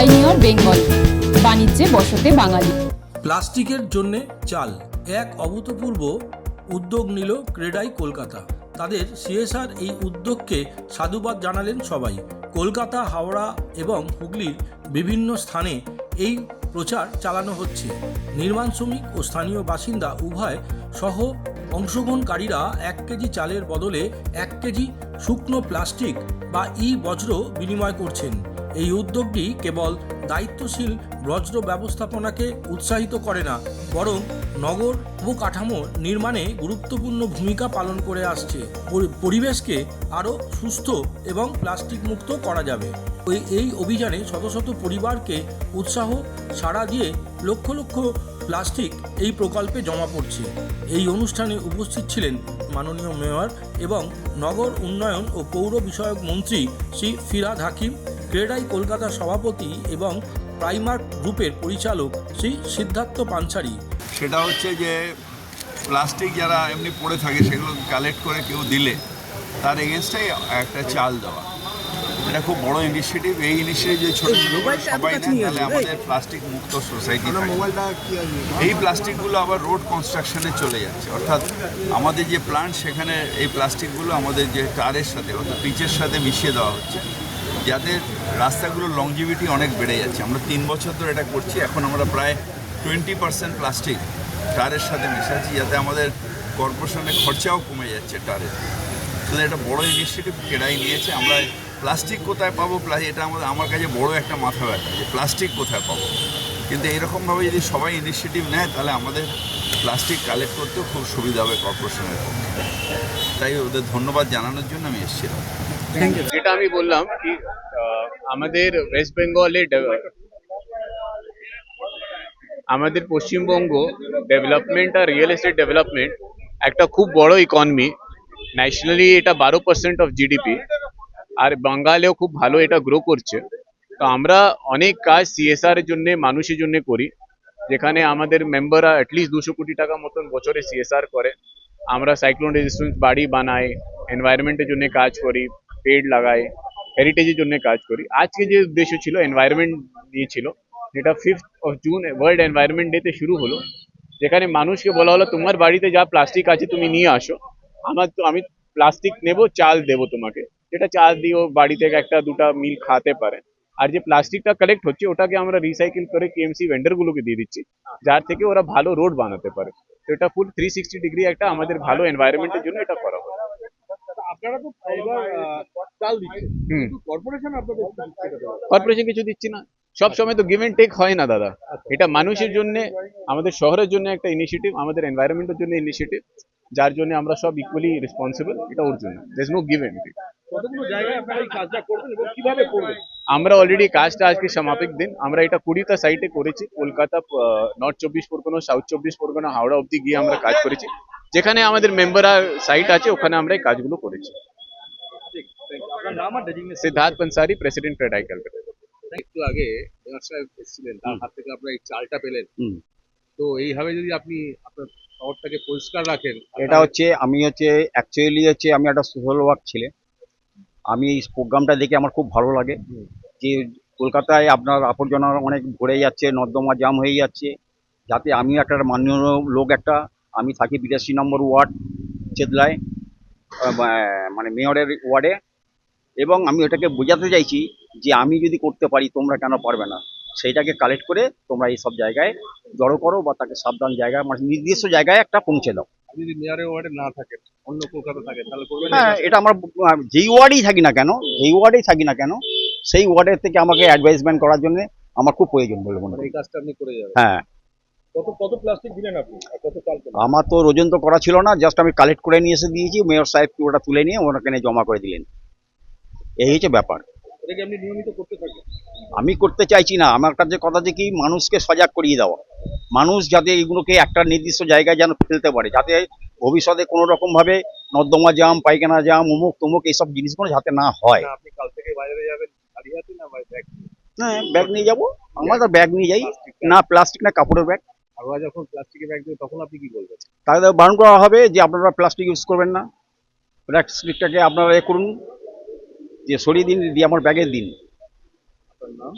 Pioneer Bengal বাণিজ্যে বসতে বাঙালি। প্লাস্টিকের জন্য চাল, এক অভূতপূর্ব উদ্যোগ নিল ক্রেডাই কলকাতা। তাদের সিএসআর এই উদ্যোগকে সাধুবাদ জানালেন সবাই। কলকাতা, হাওড়া এবং হুগলির বিভিন্ন স্থানে এই প্রচার চালানো হচ্ছে। নির্মাণ শ্রমিক ও স্থানীয় বাসিন্দা উভয় সহ অংশগ্রহণকারীরা এক কেজি চালের বদলে এক কেজি শুকনো প্লাস্টিক বা ই বজ্র বিনিময় করছেন। এই উদ্যোগটি কেবল দায়িত্বশীল বজ্র ব্যবস্থাপনাকে উৎসাহিত করে না, বরং নগর অবকাঠামো নির্মাণে গুরুত্বপূর্ণ ভূমিকা পালন করে আসছে। পরিবেশকে আরও সুস্থ এবং প্লাস্টিক মুক্ত করা যাবে। ওই, এই অভিযানে শত শত পরিবারকে উৎসাহ, সাড়া দিয়ে লক্ষ লক্ষ প্লাস্টিক এই প্রকল্পে জমা পড়ছে। এই অনুষ্ঠানে উপস্থিত ছিলেন মাননীয় মেয়র এবং নগর উন্নয়ন ও পৌর বিষয়ক মন্ত্রী শ্রী ফিরাদ হাকিম ক্রেডাই কলকাতা সভাপতি এবং প্রাইমার্ক গ্রুপের পরিচালক শ্রী সিদ্ধার্থ পাঞ্চারি সেটা হচ্ছে যে প্লাস্টিক যারা এমনি পড়ে থাকে সেগুলো কালেক্ট করে কেউ দিলে তার এগেনস্টে একটা চাল দেওয়া। এটা খুব বড় ইনিশিয়েটিভ এই ইনিশিয়েটিভ যে ছোট ছোট সবাই তাহলে আমাদের প্লাস্টিক মুক্ত সোসাইটি এই প্লাস্টিকগুলো আবার রোড কনস্ট্রাকশনে চলে যাচ্ছে। অর্থাৎ আমাদের যে প্লান্ট সেখানে এই প্লাস্টিকগুলো আমাদের যে টারের সাথে অর্থাৎ পিচের সাথে মিশিয়ে দেওয়া হচ্ছে। যাতে রাস্তাগুলোর লংজিভিটি অনেক বেড়ে যাচ্ছে। আমরা তিন বছর ধরে এটা করছি, এখন আমরা প্রায় টোয়েন্টি পার্সেন্ট প্লাস্টিক টারের সাথে মেশাচ্ছি, যাতে আমাদের কর্পোরেশনের খরচাও কমে যাচ্ছে টারের তাহলে এটা বড় ইনিশিয়েটিভ কেডাই নিয়েছে, আমরা প্লাস্টিক কোথায় পাবো? এটা আমাদের, আমার কাছে বড় একটা মাথা ব্যথা যে প্লাস্টিক কোথায় পাবো? কিন্তু এরকমভাবে যদি সবাই ইনিশিয়েটিভ নেয়, তাহলে আমাদের প্লাস্টিক কালেক্ট করতেও খুব সুবিধা হবে কর্পোরেশনের পক্ষে। তাই ওদের ধন্যবাদ জানানোর জন্য আমি এসেছিলাম। যেটা আমি বললাম কি আমাদের ওয়েস্ট বেঙ্গলে আমাদের পশ্চিমবঙ্গ ডেভেলপমেন্ট আর রিয়েল এস্টেট ডেভেলপমেন্ট একটা খুব বড় ইকনমি ন্যাশনালি এটা বারো পার্সেন্ট অফ জিডিপি আর বাঙ্গালেও খুব ভালো এটা গ্রো করছে। তো আমরা অনেক কাজ সিএসআর এর জন্য, মানুষের জন্য করি। যেখানে আমাদের মেম্বাররা অ্যাটলিস্ট দুশো কোটি টাকা মতন বছরে সিএসআর করে। আমরা সাইক্লোন রেজিস্ট্যান্স বাড়ি বানাই এনভায়রনমেন্টের জন্য কাজ করি। পেড লাগাই হেরিটেজের জন্য কাজ করি। আজকে যে উদ্দেশ্য ছিল এনভায়রনমেন্ট নিয়ে ছিল যেটা fifth of June world environment ডেতে শুরু হলো। যেখানে মানুষকে বলা হলো, তোমার বাড়িতে যা প্লাস্টিক আছে, তুমি নিয়ে আসো। আমার তো, আমি প্লাস্টিক নেব, চাল দেবো তোমাকে। যেটা চাল দিও বাড়ি থেকে একটা, দুটা মিল খাতে পারে। আর যে প্লাস্টিকটা কালেক্ট হচ্ছে, ওটাকে আমরা রিসাইকেল করে কেএমসি ভেন্ডারগুলোকে দিয়ে দিচ্ছি, যার থেকে ওরা ভালো রোড বানাতে পারে। তো এটা ফুল থ্রি সিক্সটি ডিগ্রি একটা আমাদের ভালো এনভায়রনমেন্টের জন্য এটা করা হয় আপনারা তো চাল দিচ্ছেন। কর্পোরেশন আপনাদের? কর্পোরেশন কিছু দিচ্ছি না। সব সময় তো গিভ এন্ড টেক হয় না দাদা। এটা মানুষের জন্য আমাদের শহরের জন্য একটা ইনিশিয়েটিভ আমাদের এনভায়রনমেন্টের জন্য ইনিশিয়েটিভ যার জন্য আমরা সব ইকুয়ালি রেসপন্সিবল এটা ওর জন্য। There no give and take আমরা অলরেডি কাজটা আজকে সমাপিক দিন। আমরা এটা কুড়িটা সাইটে করেছি। কলকাতা নর্থ চব্বিশ পরগনা সাউথ চব্বিশ পরগনা হাওড়া অব্দি গিয়ে আমরা কাজ করেছি। যেখানে আমাদের মেম্বার সাইট আছে ওখানে আমরা এই কাজগুলো করেছি। ঠিক আপনার নাম আর ডেজিগনেশন সিদ্ধার্থ পনসারি প্রেসিডেন্ট ক্রেডাই ক্যালকাটা একটু আগে সাহেব এসেছিলেন তার হাত থেকে আপনারা এই চালটা পেলেন। তো এইভাবে যদি আপনি আপনার শহরটাকে পরিষ্কার রাখেন এটা হচ্ছে আমি হচ্ছে অ্যাকচুয়ালি হচ্ছে আমি একটা সোশ্যাল ওয়ার্ক ছেলে। আমি এই প্রোগ্রামটা দেখে আমার খুব ভালো লাগে। যে কলকাতায় আপনার আবর্জনা অনেক ভরে যাচ্ছে নর্দমা জাম হয়ে যাচ্ছে। যাতে আমি একটা মাননীয় লোক একটা আমি থাকি বিরাশি নম্বর ওয়ার্ড চেতলায় মানে মেয়রের ওয়ার্ডে। এবং আমি ওটাকে বোঝাতে চাইছি যে আমি যদি করতে পারি তোমরা কেন পারবে না? সেইটাকে কালেক্ট করে তোমরা এই সব জায়গায় জড়ো করো বা তাকে সাবধান জায়গায় মানে নির্দিষ্ট জায়গায় একটা পৌঁছে দাও। যদি মেয়রের ওয়ার্ডে না থাকেন অন্য কলকাতা থাকেন তাহলে করবেন হ্যাঁ এটা? আমার যেই ওয়ার্ডেই থাকি না কেন যেই ওয়ার্ডেই থাকি না কেন সেই ওয়ার্ডের থেকে আমাকে অ্যাডভাইসমেন্ট করার জন্য আমার খুব প্রয়োজন বলে মনে হয় এই কাজটা আপনি করে যাবেন। হ্যাঁ। কত কত প্লাস্টিক দিলেন আপনি? কত চাল আমার তো ওজন তো করা ছিল না জাস্ট আমি কালেক্ট করে নিয়ে এসে দিয়েছি মেয়র সাহেব ওটা তুলে নিয়ে ওনাকে জমা করে দিলেন। এই হচ্ছে ব্যাপার। আপনি নিয়মিত করতে থাকেন? আমি করতে চাইছি না আমার কাছে কথা যে কি মানুষকে সজাগ করিয়ে দেওয়া। মানুষ যাতে এগুলোকে একটা নির্দিষ্ট জায়গায় যেন ফেলতে পারে যাতে ভবিষ্যতে কোনো রকম ভাবে নর্দমা জাম পায়খানা জাম উমুক তুমুক এইসব জিনিসগুলো যাতে না হয়। না আপনি কাল থেকে বাইরে যাবেন না হ্যাঁ ব্যাগ নিয়ে? যাব। আমরা তো ব্যাগ নিয়ে যাই। না প্লাস্টিক না কাপড়ের ব্যাগ আর যখন প্লাস্টিকের ব্যাগ দেবে তখন আপনি কি বলবেন তাদের বারণ করা হবে যে আপনারা প্লাস্টিক ইউজ করবেন না। প্লাস্টিকটাকে আপনারা এ করুন যে সরিয়ে দিন দিয়ে আমার ব্যাগে দিন। নাম?